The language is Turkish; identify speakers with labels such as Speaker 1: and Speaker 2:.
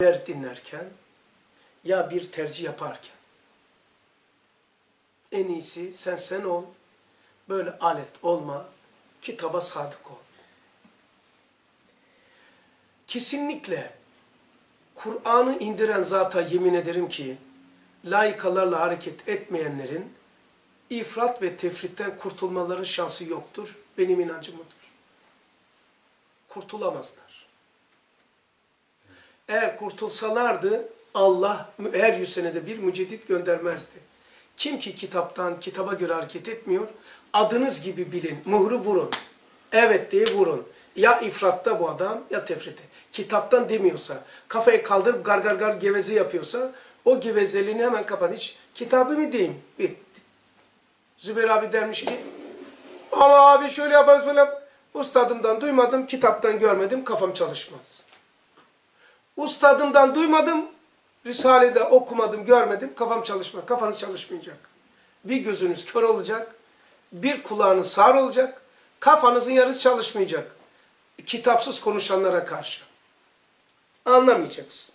Speaker 1: der dinlerken ya bir tercih yaparken en iyisi sen sen ol, böyle alet olma, kitaba sadık ol. Kesinlikle Kur'an'ı indiren zata yemin ederim ki layıkalarla hareket etmeyenlerin ifrat ve tefritten kurtulmaları şansı yoktur. Benim inancım odur. Kurtulamazlar. Eğer kurtulsalardı Allah her yüz senede bir müceddit göndermezdi. Kim ki kitaptan, kitaba göre hareket etmiyor, adınız gibi bilin, muhru vurun. Evet diye vurun. Ya ifratta bu adam ya tefrite. Kitaptan demiyorsa, kafayı kaldırıp gar gar gar geveze yapıyorsa, o gevezeliğini hemen kapat. Hiç kitabı mı diyeyim? Bitti. Zübeyir abi dermiş ki, ama abi şöyle yaparız yap. Ustadımdan duymadım, kitaptan görmedim, kafam çalışmaz. Ustadımdan duymadım, Risale'de okumadım, görmedim, kafam çalışmaz. Kafanız çalışmayacak. Bir gözünüz kör olacak, bir kulağınız sağır olacak, kafanızın yarısı çalışmayacak. Kitapsız konuşanlara karşı. Anlamayacaksın.